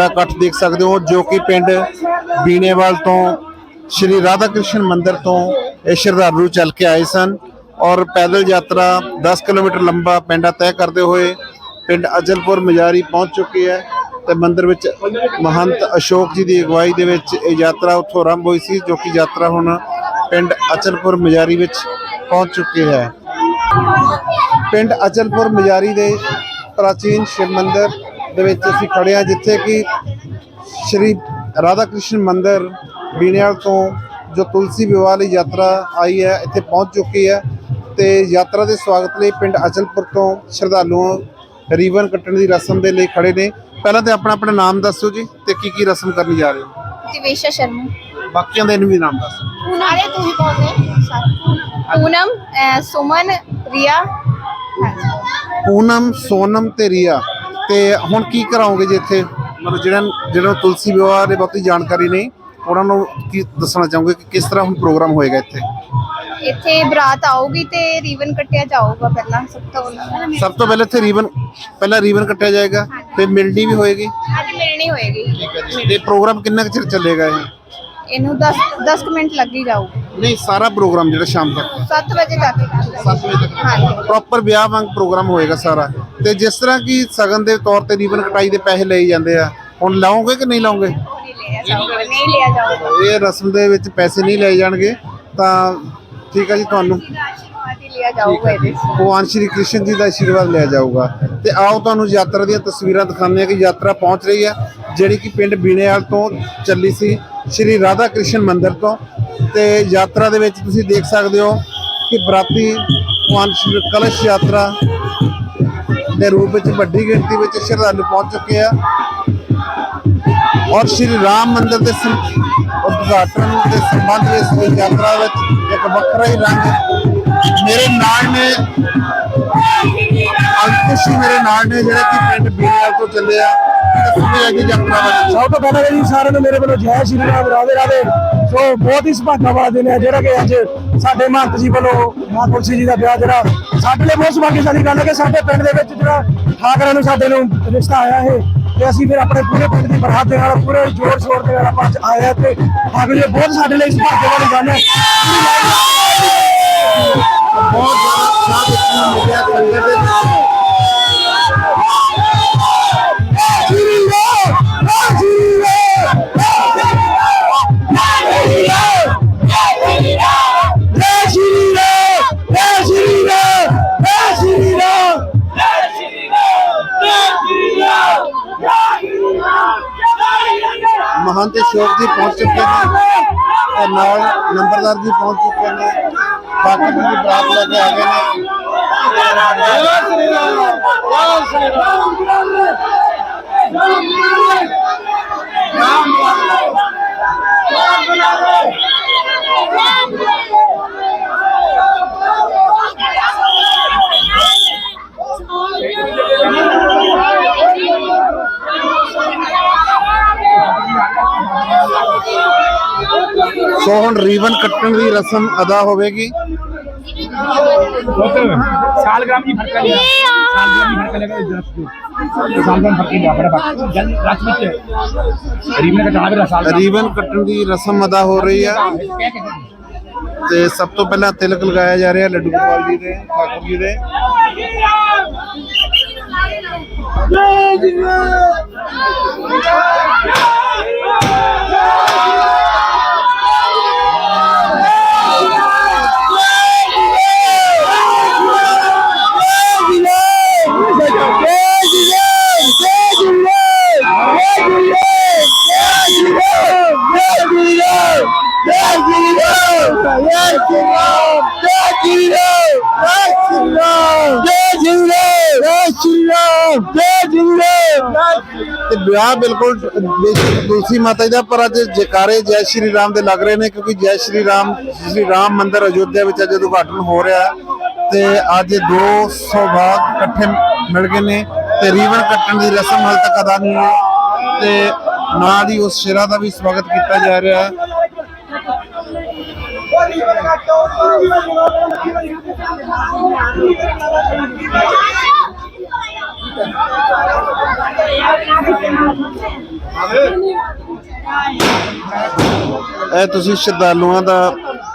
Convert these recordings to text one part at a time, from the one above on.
ਵੱਡਾ ਇਕੱਠ ਦੇਖ ਸਕਦੇ ਹੋ, ਜੋ ਕਿ ਪਿੰਡ ਬੀਨੇਵਾਲ ਤੋਂ ਸ਼੍ਰੀ ਰਾਧਾ ਕ੍ਰਿਸ਼ਨ ਮੰਦਿਰ ਤੋਂ ਇਹ ਸ਼ਰਧਾਲੂ ਚੱਲ ਕੇ ਆਏ ਸਨ ਔਰ ਪੈਦਲ ਯਾਤਰਾ 10 ਕਿਲੋਮੀਟਰ ਲੰਬਾ ਪਿੰਡਾ ਤੈਅ ਕਰਦੇ ਹੋਏ ਪਿੰਡ ਅਜਲਪੁਰ ਮਜਾਰੀ ਪਹੁੰਚ ਚੁੱਕੀ ਹੈ ਤੇ ਮੰਦਿਰ ਵਿੱਚ ਮਹੰਤ ਅਸ਼ੋਕ ਜੀ ਦੀ ਅਗਵਾਈ ਦੇ ਵਿੱਚ ਇਹ ਯਾਤਰਾ ਉੱਥੋਂ ਆਰੰਭ ਹੋਈ ਸੀ, ਜੋ ਕਿ ਯਾਤਰਾ ਹੁਣ ਪਿੰਡ ਅਚਲਪੁਰ ਮਜਾਰੀ ਵਿੱਚ ਪਹੁੰਚ ਚੁੱਕੀ ਹੈ। ਪਿੰਡ ਅਚਲਪੁਰ ਮਜਾਰੀ ਦੇ ਪ੍ਰਾਚੀਨ ਸ਼ਿਵ ਮੰਦਿਰ ਦੇ ਵਿੱਚ ਅਸੀਂ ਖੜੇ ਆ ਜਿੱਥੇ ਕਿ ਸ਼੍ਰੀ ਰਾਧਾ ਕ੍ਰਿਸ਼ਨ ਮੰਦਿਰ ਬੀਨਿਆਲ ਤੋਂ ਜੋ ਤੁਲਸੀ ਵਿਵਾਹ ਲਈ ਯਾਤਰਾ ਆਈ ਹੈ ਇੱਥੇ ਪਹੁੰਚ ਚੁੱਕੀ ਹੈ ਤੇ ਯਾਤਰਾ ਦੇ ਸਵਾਗਤ ਲਈ ਪਿੰਡ ਅਚਲਪੁਰ ਤੋਂ ਸ਼ਰਧਾਲੂਆਂ ਰੀਵਨ ਕੱਟਣ ਦੀ ਰਸਮ ਦੇ ਲਈ ਖੜੇ ਨੇ। ਪਹਿਲਾਂ ਤੇ ਆਪਣਾ ਆਪਣਾ ਨਾਮ ਦੱਸੋ ਜੀ ਤੇ ਕੀ ਕੀ ਰਸਮ ਕਰਨ ਜਾ ਰਹੇ ਹੋ? ਦਿਵੇਸ਼ਾ ਸ਼ਰਮਾ। ਬਾਕੀਆਂ ਦੇ ਵੀ ਨਾਮ ਦੱਸੋ। ਸਾਰੇ ਤੁਸੀਂ ਬੋਲਦੇ। ਪੂਨਮ ਸੁਮਨ ਰਿਆ। ਪੂਨਮ ਸੋਨਮ ਤੇ ਰੀਆ। ਤੇ ਹੁਣ ਕੀ ਕਰਾਓਗੇ ਜੀ ਇੱਥੇ? ਮਤਲਬ ਜਿਹੜਾ ਜਿਹੜਾ ਨੂੰ ਤੁਲਸੀ ਵਿਵਾਹ ਦੇ ਬਹੁਤੀ ਜਾਣਕਾਰੀ ਨਹੀਂ ਉਹਨਾਂ ਨੂੰ ਕੀ ਦੱਸਣਾ ਚਾਹੋਗੇ ਕਿ ਕਿਸ ਤਰ੍ਹਾਂ ਹੁਣ ਪ੍ਰੋਗਰਾਮ ਹੋਏਗਾ ਇੱਥੇ? ਇੱਥੇ ਬਰਾਤ ਆਊਗੀ ਤੇ ਰੀਬਨ ਕੱਟਿਆ ਜਾਊਗਾ ਪਹਿਲਾਂ ਸਭ ਤੋਂ ਪਹਿਲਾਂ। ਸਭ ਤੋਂ ਪਹਿਲਾਂ ਇੱਥੇ ਰੀਬਨ ਪਹਿਲਾਂ ਰੀਬਨ ਕੱਟਿਆ ਜਾਏਗਾ ਫਿਰ ਮਿਲਣੀ ਵੀ ਹੋਏਗੀ? ਅੱਜ ਮਿਲਣੀ ਹੋਏਗੀ। ਤੇ ਪ੍ਰੋਗਰਾਮ ਕਿੰਨਾ ਕੁ ਚਿਰ ਚੱਲੇਗਾ ਇਹ? ਇਹਨੂੰ 10 10 ਕੁ ਮਿੰਟ ਲੱਗ ਹੀ ਜਾਊਗਾ ਨਹੀਂ ਸਾਰਾ ਪ੍ਰੋਗਰਾਮ ਜਿਹੜਾ ਸ਼ਾਮ ਤੱਕ? 7 ਵਜੇ ਤੱਕ 7 ਵਜੇ ਤੱਕ? ਹਾਂਜੀ। ਪ੍ਰੋਪਰ ਵਿਆਹ ਵਾਂਗ ਪ੍ਰੋਗਰਾਮ ਹੋਏਗਾ ਸਾਰਾ। ਤੇ ਜਿਸ ਤਰ੍ਹਾਂ ਕਿ ਸਗਨ ਦੇ ਤੌਰ ਤੇ ਰੀਬਨ ਕਟਾਈ ਦੇ ਪੈਸੇ ਲਏ ਜਾਂਦੇ ਆ ਹੁਣ ਲਾਓਗੇ ਕਿ ਨਹੀਂ ਲਾਓਗੇ? ਨਹੀਂ ਲਿਆ ਜਾਊਗਾ ਇਹ ਰਸਮ ਦੇ ਵਿੱਚ ਪੈਸੇ ਨਹੀਂ ਲਏ ਜਾਣਗੇ ਤਾਂ ਠੀਕ ਹੈ ਜੀ ਤੁਹਾਨੂੰ। ਭਗਵਾਨ ਸ਼੍ਰੀ ਕ੍ਰਿਸ਼ਨ ਜੀ ਦਾ ਆਸ਼ੀਰਵਾਦ ਲਿਆ ਜਾਊਗਾ। ਤੇ ਆਓ ਤੁਹਾਨੂੰ ਯਾਤਰਾ ਦੀਆਂ ਤਸਵੀਰਾਂ ਦਿਖਾਉਂਦੇ ਹਾਂ ਕਿ ਯਾਤਰਾ ਪਹੁੰਚ ਰਹੀ ਹੈ ਜਿਹੜੀ ਕਿ ਪਿੰਡ ਬੀਣੇਵਾਲ ਤੋਂ ਚੱਲੀ ਸੀ ਸ਼੍ਰੀ ਰਾਧਾ ਕ੍ਰਿਸ਼ਨ ਮੰਦਿਰ ਤੋਂ। ਤੇ ਯਾਤਰਾ ਦੇ ਵਿੱਚ ਤੁਸੀਂ ਦੇਖ ਸਕਦੇ ਹੋ ਕਿ ਬਰਾਤੀ ਭਗਵਾਨ ਸ਼੍ਰੀ ਕਲਸ਼ ਯਾਤਰਾ ਦੇ ਰੂਪ ਵਿੱਚ ਵੱਡੀ ਗਿਣਤੀ ਵਿੱਚ ਸ਼ਰਧਾਲੂ ਪਹੁੰਚ ਚੁੱਕੇ ਆ। ਔਰ ਸ਼੍ਰੀ ਰਾਮ ਮੰਦਿਰ ਦੇ ਸੰ- ਉਦਘਾਟਨ ਦੇ ਸੰਬੰਧ ਵਿੱਚ ਇਸ ਯਾਤਰਾ ਵਿੱਚ ਇੱਕ ਵੱਖਰਾ ਹੀ ਰੰਗ ਮੇਰੇ ਨਾਲ ਨੇ ਅੰਕੁਸ਼ ਮੇਰੇ ਨਾਲ ਨੇ, ਜਿਹੜੇ ਕਿ ਪਿੰਡ ਬੀੜੀਆਲ ਤੋਂ ਚੱਲੇ ਆ ਦੱਸੋਗੇ ਅੱਜ ਯਾਤਰਾ ਬਾਰੇ ਸਭ ਤੋਂ ਪਹਿਲਾਂ ਜੀ ਸਾਰਿਆਂ ਨੂੰ ਮੇਰੇ ਵੱਲੋਂ ਜੈ ਸ਼੍ਰੀ ਰਾਮ, ਰਾਧੇ ਰਾਧੇ। ਸੋ ਬਹੁਤ ਹੀ ਸੁਭਾਗਾ ਵਾਲਾ ਦਿਨ ਹੈ, ਜਿਹੜਾ ਕਿ ਅੱਜ ਸਾਡੇ ਮਹੰਤ ਜੀ ਵੱਲੋਂ ਮਾਂ ਤੁਲਸੀ ਜੀ ਦਾ ਵਿਆਹ ਜਿਹੜਾ, ਸਾਡੇ ਲਈ ਬਹੁਤ ਸੁਭਾਗਿਆਸ਼ਾਲੀ ਗੱਲ ਹੈ ਕਿ ਸਾਡੇ ਪਿੰਡ ਦੇ ਵਿੱਚ ਜਿਹੜਾ ਠਾਕਰਾਂ ਨੂੰ ਸਾਡੇ ਨੂੰ ਰਿਸ਼ਤਾ ਆਇਆ ਹੈ ਤੇ ਅਸੀਂ ਫਿਰ ਆਪਣੇ ਪੂਰੇ ਪਿੰਡ ਦੀ ਬਰਾਤ ਦੇ ਨਾਲ, ਪੂਰੇ ਜੋਰ ਸ਼ੋਰ ਦੇ ਨਾਲ ਆਪਾਂ ਅੱਜ ਆਏ ਤੇ ਠਾਕਰ ਜੀ ਬਹੁਤ ਸਾਡੇ ਲਈ ਸੁਭਾਗੇ ਵਾਲੀ ਗੱਲ ਹੈ। ਬਹੁਤ ਜ਼ਿਆਦਾ ਉਤਸ਼ਾਹ ਦੇਖਣ ਮਿਲਿਆ ਸੰਗਤ ਦੇ ਵਿੱਚ ਜੈ ਸ਼੍ਰੀ ਰਾਮ ਜੈ ਸ਼੍ਰੀ ਰਾਮ ਜੈ ਸ਼੍ਰੀ ਰਾਮ ਮਹੰਤ ਸ਼ੋਕ ਜੀ ਪਹੁੰਚ ਚੁੱਕੇ ਨੇ ਤੇ ਨਾਲ ਨੰਬਰਦਾਰ ਜੀ ਪਹੁੰਚ ਚੁੱਕੇ ਨੇ। ਬਾਕੀ ਵੀ ਬਰਾਤ ਲੈ ਕੇ ਆ ਰੀਬਨ ਕੱਟਣ ਦੀ ਰਸਮ ਅਦਾ ਹੋਵੇਗੀ सालग्राम की फर्क लिया सालग्राम की फर्क लगा दस को सालग्राम फर्क लिया बड़ा फर्क जल रस में रीमने का जहां भी साल ਰੀਬਨ ਕੱਟਣ ਦੀ ਰਸਮ ਅਦਾ ਹੋ ਰਹੀ ਆ क्या कहते हैं ਤੇ ਸਭ ਤੋਂ ਪਹਿਲਾਂ ਤਿਲਕ ਲਗਾਇਆ ਜਾ ਰਿਹਾ ਲੱਡੂ ਗੋਪਾਲ ਜੀ ਦੇ ਠਾਕੁਰ ਜੀ ਦੇ ਤੇ ਵਿਆਹ ਬਿਲਕੁਲ ਬੇਸ਼ੱਕ ਮਾਤਾ ਜੀ ਦਾ, ਪਰ ਅੱਜ ਜੈਕਾਰੇ ਜੈ ਸ਼੍ਰੀ ਰਾਮ ਦੇ ਲੱਗ ਰਹੇ ਨੇ, ਕਿਉਂਕਿ ਜੈ ਸ਼੍ਰੀ ਰਾਮ ਸ਼੍ਰੀ ਰਾਮ ਮੰਦਿਰ ਅਯੋਧਿਆ ਵਿੱਚ ਅੱਜ ਉਦਘਾਟਨ ਹੋ ਰਿਹਾ ਤੇ ਅੱਜ 200 ਬਾਗ ਇਕੱਠੇ ਮਿਲ ਗਏ ਨੇ ਤੇ ਰੀਵਨ ਕੱਟਣ ਦੀ ਰਸਮ ਹਾਲ ਤੱਕ ਅਦਾ ਨਹੀਂ ਹੋਈ ਤੇ ਨਾਲ ਹੀ ਉਸ ਸ਼ੇਰਾ ਦਾ ਵੀ ਸਵਾਗਤ ਕੀਤਾ ਜਾ ਰਿਹਾ ਹੈ। ਇਹ ਤੁਸੀਂ ਸ਼ਰਧਾਲੂਆਂ ਦਾ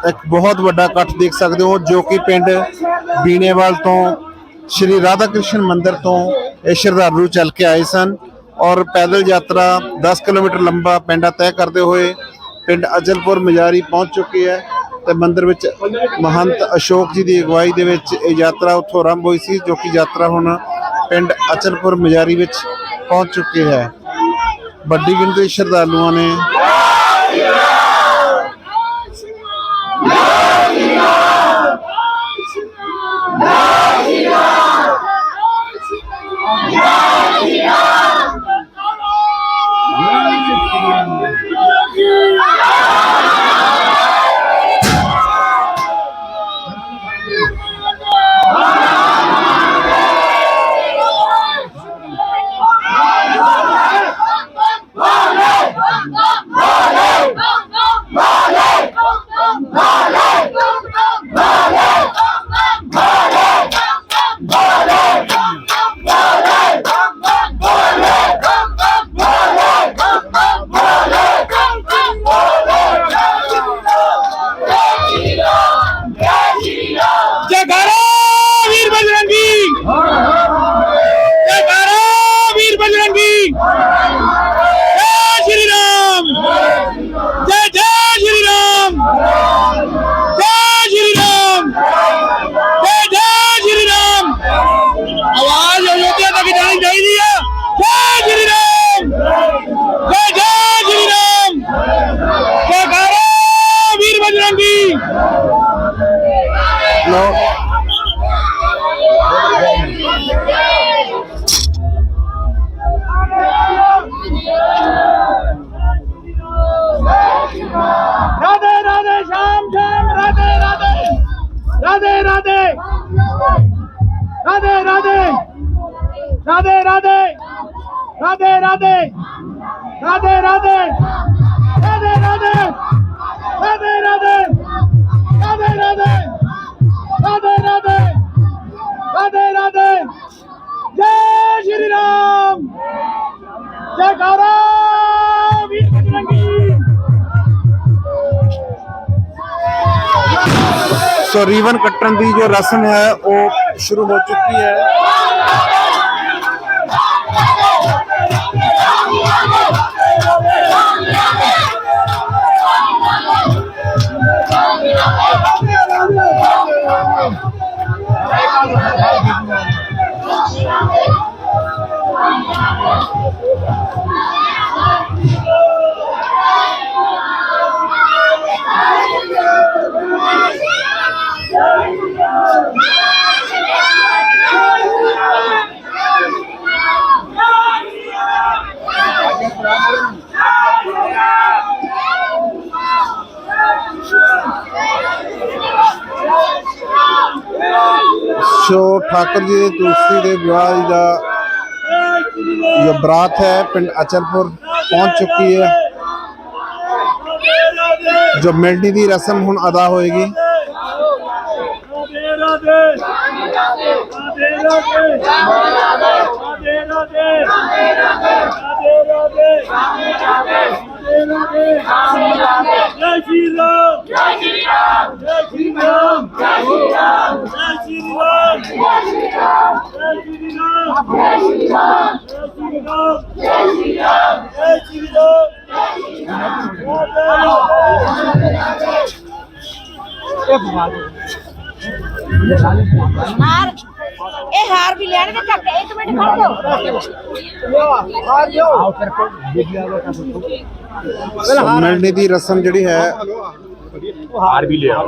ਇੱਕ ਬਹੁਤ ਵੱਡਾ ਇਕੱਠ ਦੇਖ ਸਕਦੇ ਹੋ, ਜੋ ਕਿ ਪਿੰਡ ਬੀਨੇਵਾਲ ਤੋਂ ਸ਼੍ਰੀ ਰਾਧਾ ਕ੍ਰਿਸ਼ਨ ਮੰਦਿਰ ਤੋਂ ਇਹ ਸ਼ਰਧਾਲੂ ਚੱਲ ਕੇ ਆਏ ਸਨ ਔਰ ਪੈਦਲ ਯਾਤਰਾ 10 ਕਿਲੋਮੀਟਰ ਲੰਬਾ ਪੈਂਡਾ ਤੈਅ ਕਰਦੇ ਹੋਏ ਪਿੰਡ ਅਜਲਪੁਰ ਮਜਾਰੀ ਪਹੁੰਚ ਚੁੱਕੀ ਹੈ। ਤੇ ਮੰਦਿਰ ਵਿੱਚ ਮਹੰਤ ਅਸ਼ੋਕ ਜੀ ਦੀ ਅਗਵਾਈ ਦੇ ਵਿੱਚ ਇਹ ਯਾਤਰਾ ਉੱਥੋਂ ਆਰੰਭ ਹੋਈ ਸੀ, ਜੋ ਕਿ ਯਾਤਰਾ ਹੁਣ ਪਿੰਡ ਅਚਲਪੁਰ ਮਜਾਰੀ ਵਿੱਚ ਪਹੁੰਚ ਚੁੱਕੀ ਹੈ। ਵੱਡੀ ਗਿਣਤੀ ਵਿੱਚ ਸ਼ਰਧਾਲੂਆਂ ਨੇ ਜੈਕਾਰਾ রাধে শ্যাম শ্যাম রাধে রাধে রাধে রাধে রাধে রাধে রাধে রাধে রাধে রাধে রাধে রাধে রাধে রাধে রাধে রাধে রাধে রাধে রাধে ਸੋ ਰੀਵਨ ਕੱਟਣ ਦੀ ਜੋ ਰਸਮ ਹੈ ਉਹ ਸ਼ੁਰੂ ਹੋ ਚੁੱਕੀ ਹੈ। ਸੋ ਠਾਕੁਰ ਜੀ ਦੇ ਤੁਲਸੀ ਦੇ ਵਿਆਹ ਦਾ ਜੋ ਬਰਾਤ ਹੈ, ਪਿੰਡ ਅਚਲਪੁਰ ਪਹੁੰਚ ਚੁੱਕੀ ਹੈ। ਜੋ ਮਿਲਣੀ ਦੀ ਰਸਮ ਹੁਣ ਅਦਾ ਹੋਏਗੀ। ਜੈ ਸ਼੍ਰੀ ਰਾਮ। ਜੈ ਸ਼੍ਰੀ ਰਾਮ ਜੈ ਸ਼੍ਰੀ ਰਾਮ ਜੈ ਸ਼੍ਰੀ ਰਾਮ ਜੈ ਸ਼੍ਰੀ ਰਾਮ ਜੈ ਸ਼੍ਰੀ ਰਾਮ ਜੈ ਸ਼੍ਰੀ ਰਾਮ ਜੈ ਸ਼੍ਰੀ ਰਾਮ ਜੈ ਸ਼੍ਰੀ ਰਾਮ ਜੈ ਸ਼੍ਰੀ ਰਾਮ ਮਾਰ ਇਹ ਹਾਰ ਵੀ ਲੈਣਗੇ ਚੱਕ ਇੱਕ ਮਿੰਟ ਖੜ ਜਾਓ ਹਾਰ ਲਿਓ ਆਓ ਫਿਰ ਕੋਈ ਦੇਖ ਲਿਆ ਸੋ ਮਿਲਣੇ ਦੀ ਰਸਮ ਜਿਹੜੀ ਹੈ ਉਹ ਹਾਰ ਵੀ ਲਿਆ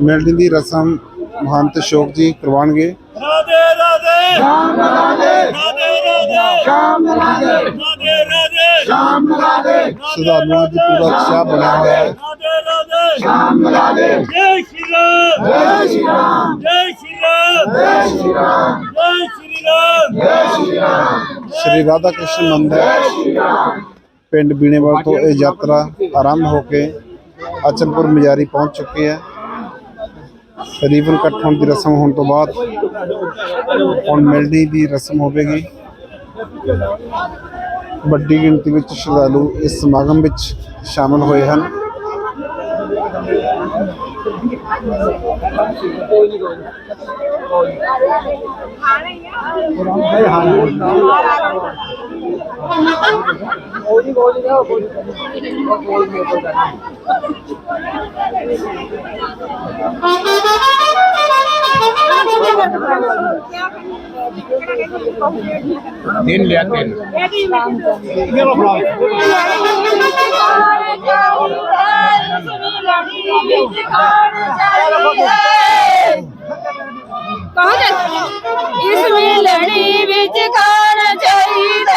ਮਿਲਣ ਦੀ ਰਸਮ ਮਹੰਤ ਸ਼ੋਕ ਜੀ ਕਰਵਾਣਗੇ ਰਾਧੇ ਰਾਧੇ। ਸ਼ਾਮ ਰਾਧੇ। ਰਾਧੇ ਰਾਧੇ। ਸ਼ਾਮ ਰਾਧੇ। ਰਾਧੇ ਰਾਧੇ। ਸ਼ਾਮ ਰਾਧੇ। ਸਦਾਨਵਾ ਜੀ ਪੂਰਾ ਸ਼ਾਹ ਬਣਾ ਹੈ। ਰਾਧੇ ਰਾਧੇ। ਸ਼ਾਮ ਰਾਧੇ। ਜੈ ਸ਼੍ਰੀ ਰਾਮ। ਜੈ ਸ਼੍ਰੀ ਰਾਮ। ਜੈ ਸ਼੍ਰੀ ਰਾਮ। ਜੈ ਸ਼੍ਰੀ ਰਾਮ। ਜੈ ਸ਼੍ਰੀ ਰਾਮ। ਜੈ ਸ਼੍ਰੀ ਰਾਮ। ਸ਼੍ਰੀ ਰਾਧਾ ਕ੍ਰਿਸ਼ਨ ਮੰਦਿਰ। ਪਿੰਡ ਬੀਨੇਵਾਲ ਤੋਂ ਇਹ ਯਾਤਰਾ ਆਰੰਭ ਹੋ ਕੇ ਅਚਨਪੁਰ ਮਜਾਰੀ ਪਹੁੰਚ ਚੁੱਕੇ ਆ ਤਕਰੀਬਨ ਇਕੱਠ ਦੀ ਰਸਮ ਹੋਣ ਤੋਂ ਬਾਅਦ ਹੁਣ ਮਿਲਣੀ ਦੀ ਰਸਮ ਹੋਵੇਗੀ। ਵੱਡੀ ਗਿਣਤੀ ਵਿੱਚ ਸ਼ਰਧਾਲੂ ਇਸ ਸਮਾਗਮ ਵਿੱਚ ਸ਼ਾਮਲ ਹੋਏ ਹਨ। ਕੋਈ ਉਹਦੀ ਬੋਲੀ ਨਾ ਕੋਈ ਕੋਈ ਨਹੀਂ ਪਤਾ दिन लिया दिन मेरो ब्लॉग कहाँ इस मिलनी विच कौन चाहिए